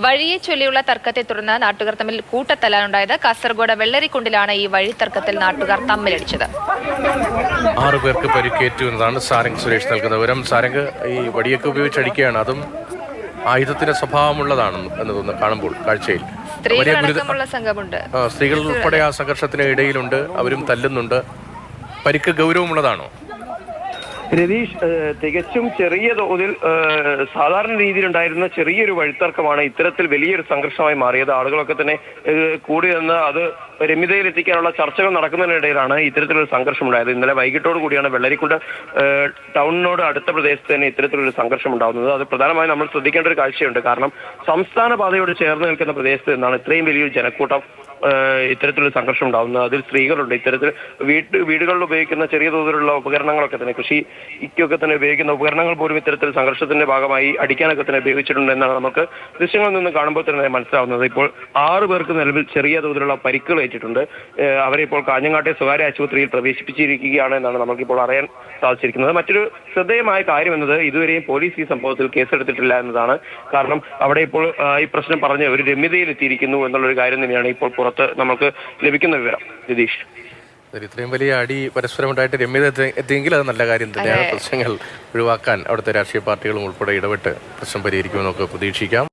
വഴിയെ ചൊല്ലിയുള്ള തർക്കത്തെ തുടർന്ന് നാട്ടുകാർ തമ്മിൽ കൂട്ടത്തല്ലാനുണ്ടായത് കാസർഗോഡ് വെള്ളരിക്കുണ്ടിലാണ് ഈ വഴി തർക്കത്തിൽ നാട്ടുകാർ തമ്മിലടിച്ചത്. ആറു പേർക്ക് പരിക്കേറ്റു എന്നതാണ് സാരംഗ് സുരേഷ് നൽകുന്ന വിവരം. സാരംഗ് ഈ വടിയൊക്കെ ഉപയോഗിച്ച് അടിക്കുകയാണ്. അതും ആയുധത്തിന്റെ സ്വഭാവമുള്ളതാണ് എന്ന് തോന്നുന്നു കാണുമ്പോൾ കാഴ്ചയിൽ. സ്ത്രീകൾ ഉൾപ്പെടെ ആ സംഘർഷത്തിന് ഇടയിലുണ്ട്. അവരും തല്ലുന്നുണ്ട്. പരിക്ക് ഗൗരവമുള്ളതാണോ? രതീഷ് തികച്ചും ചെറിയ തോതിൽ സാധാരണ സാധാരണ രീതിയിലുണ്ടായിരുന്ന ചെറിയൊരു വഴിത്തർക്കമാണ് ഇത്തരത്തിൽ വലിയൊരു സംഘർഷമായി മാറിയത്. ആളുകളൊക്കെ തന്നെ കൂടി നിന്ന് അത് രമ്യതയിൽ എത്തിക്കാനുള്ള ചർച്ചകൾ നടക്കുന്നതിനിടയിലാണ് ഇത്തരത്തിലൊരു സംഘർഷം ഉണ്ടായത് ഇന്നലെ വൈകിട്ടോട് കൂടിയാണ് വെള്ളരിക്കുണ്ട് ടൗണിനോട് അടുത്ത പ്രദേശത്ത് തന്നെ ഇത്തരത്തിലൊരു സംഘർഷം ഉണ്ടാകുന്നത് അത് പ്രധാനമായും നമ്മൾ ശ്രദ്ധിക്കേണ്ട ഒരു കാഴ്ചയുണ്ട്. കാരണം സംസ്ഥാന പാതയോട് ചേർന്ന് നിൽക്കുന്ന പ്രദേശത്ത് നിന്നാണ് ഇത്രയും വലിയൊരു ജനക്കൂട്ടം ഇത്തരത്തിലൊരു സംഘർഷം ഉണ്ടാകുന്നത് അതിൽ സ്ത്രീകളുണ്ട്. ഇത്തരത്തിൽ വീട്ട് വീടുകളിൽ ഉപയോഗിക്കുന്ന ചെറിയ തോതിലുള്ള ഉപകരണങ്ങളൊക്കെ തന്നെ. കൃഷിക്കൊക്കെ തന്നെ ഉപയോഗിക്കുന്ന ഉപകരണങ്ങൾ പോലും ഇത്തരത്തിൽ സംഘർഷത്തിന്റെ ഭാഗമായി അടിക്കാനൊക്കെ തന്നെ ഉപയോഗിച്ചിട്ടുണ്ട് എന്നാണ് നമുക്ക് ദൃശ്യങ്ങളിൽ നിന്ന് കാണുമ്പോൾ തന്നെ മനസ്സിലാവുന്നത്. ഇപ്പോൾ ആറ് പേർക്ക് നിലവിൽ ചെറിയ തോതിലുള്ള പരിക്കുകൾ ഏറ്റിട്ടുണ്ട്. അവരെ ഇപ്പോൾ കാഞ്ഞങ്ങാട്ടെ സ്വകാര്യ ആശുപത്രിയിൽ പ്രവേശിപ്പിച്ചിരിക്കുകയാണ് എന്നാണ് നമുക്കിപ്പോൾ അറിയാൻ സാധിച്ചിരിക്കുന്നത്. മറ്റൊരു ശ്രദ്ധേയമായ കാര്യം എന്നത് ഇതുവരെയും പോലീസ് ഈ സംഭവത്തിൽ കേസെടുത്തിട്ടില്ല എന്നതാണ്. കാരണം അവിടെ ഇപ്പോൾ ഈ പ്രശ്നം പറഞ്ഞ് ഒരു രമ്യതയിൽ എത്തിയിരിക്കുന്നു എന്നുള്ളൊരു കാര്യം തന്നെയാണ് ഇപ്പോൾ പുറത്ത് നമുക്ക് ലഭിക്കുന്ന വിവരം. രതീഷ്. ഇത്രയും വലിയ അടി പരസ്പരമുണ്ടായിട്ട് രമ്യത എത്തി- എത്തിയെങ്കിൽ അത് നല്ല കാര്യം തന്നെയാണ് പ്രശ്നങ്ങൾ ഒഴിവാക്കാൻ അവിടുത്തെ രാഷ്ട്രീയ പാർട്ടികളും ഉൾപ്പെടെ ഇടപെട്ട് പ്രശ്നം പരിഹരിക്കുമെന്നൊക്കെ പ്രതീക്ഷിക്കാം.